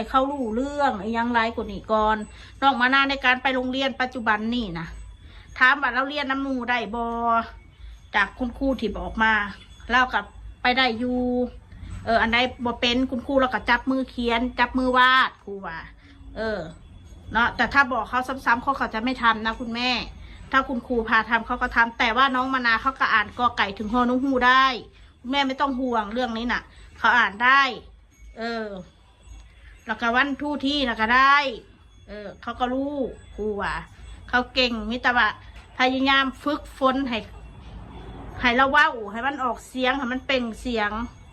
ให้เขารู้เรื่องยังไรกว่านี้ก่อนน้องมานาในการไปโรงเรียนปัจจุบันนี่นะถามว่าเราเรียนน้ำหมูได้บอจากคุณครูที่บอกมาเล่ากับไปได้อยู่เออ อันใดบ่เป็นคุณครูเราก็จับมือเขียน จับมือวาดครูว่า เออเนาะแต่ถ้าบอกเขาซ้ำๆเขาก็จะไม่ทำนะคุณแม่ ถ้าคุณครูพาทำเขาก็ทำแต่ว่าน้องมานาเขาก็อ่านกอไก่ถึงฮอนุฮูได้ คุณแม่ไม่ต้องห่วงเรื่องนี้น่ะ เขาอ่านได้ เออ แล้วก็วันทู่ที่นะก็ได้ เออ เขาก็รู้ครูว่า เขาเก่งมิตรว่าพยายามฝึกฝนให้ให้เราว่าให้มันออกเสียงให้มันเป่งเสียง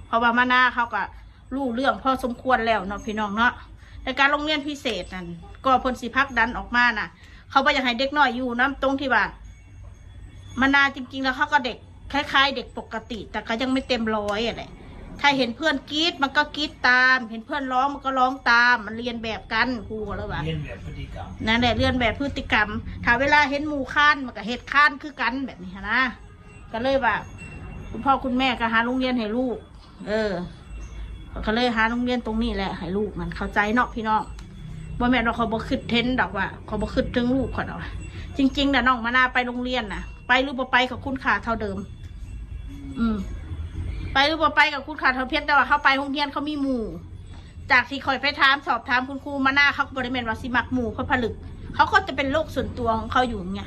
เพราะว่ามานาเขาก็รู้เรื่องพอสมควรแล้วเนาะพี่น้องเนาะในการโรงเรียนพิเศษนั่นก็พลสิพักดันออกมาน่ะ เขาไปอยากให้เด็กน้อยอยู่น้ำตรงที่ว่ามานาจริงๆแล้วเขาก็เด็กคล้าย ๆ เด็กปกติ แต่ก็ยังไม่เต็มร้อยอะไร ถ้าเห็นเพื่อนกรีดมันก็กรีดตาม เห็นเพื่อนร้องมันก็ร้องตาม มันเรียนแบบกันครูแล้วว่าเรียนแบบพฤติกรรมนั่นแหละเรียนแบบพฤติกรรม ถ้าเวลาเห็นหมู่ข้านมันก็เหตุข้านคือกันแบบนี้หั้นนะก็เลยว่าคุณพ่อคุณแม่ก็หาโรงเรียนให้ลูก เออก็เลยหาโรงเรียนตรงนี้แหละให้ลูกมันเข้าใจเนาะพี่น้องบ่แม่นว่าเขาบ่คิดเทนดอกว่าเขาบ่คิดถึงลูกเขาดอกว่าจริงๆนะน้องมานาไปโรงเรียนนะไปหรือบ่ไปกับคุณค่าเท่าเดิม อืม ไปหรือบ่ไปกับคุณค่าเท่าเพียงแต่ว่าเขาไปโรงเรียนเขามีหมู่ จากที่คอยไปถามสอบถามคุณครูมาหน้าเขาบริเวณว่าสิมักหมู่เขาผลึก เขาก็จะเป็นโลกส่วนตัวของเขาอยู่ไง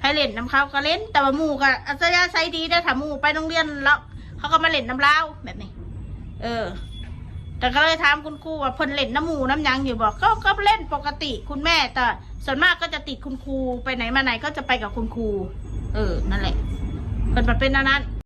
ใครเล่นน้ำเขาก็เล่น แต่ว่าหมู่ก็อัจฉริยะใช้ดีได้ถ้าหมู่ไปโรงเรียนแล้วเขาก็มาเล่นน้ำเล้าแบบนี้ เออ แต่ก็เลยถามคุณครูว่าเพิ่นเล่นน้ำหมูน้ำยังอยู่บอกก็ก็เล่นปกติคุณแม่ แต่ส่วนมากก็จะติดคุณครูไปไหนมาไหนก็จะไปกับคุณครู เออ นั่นแหละเพิ่นเป็นนั้น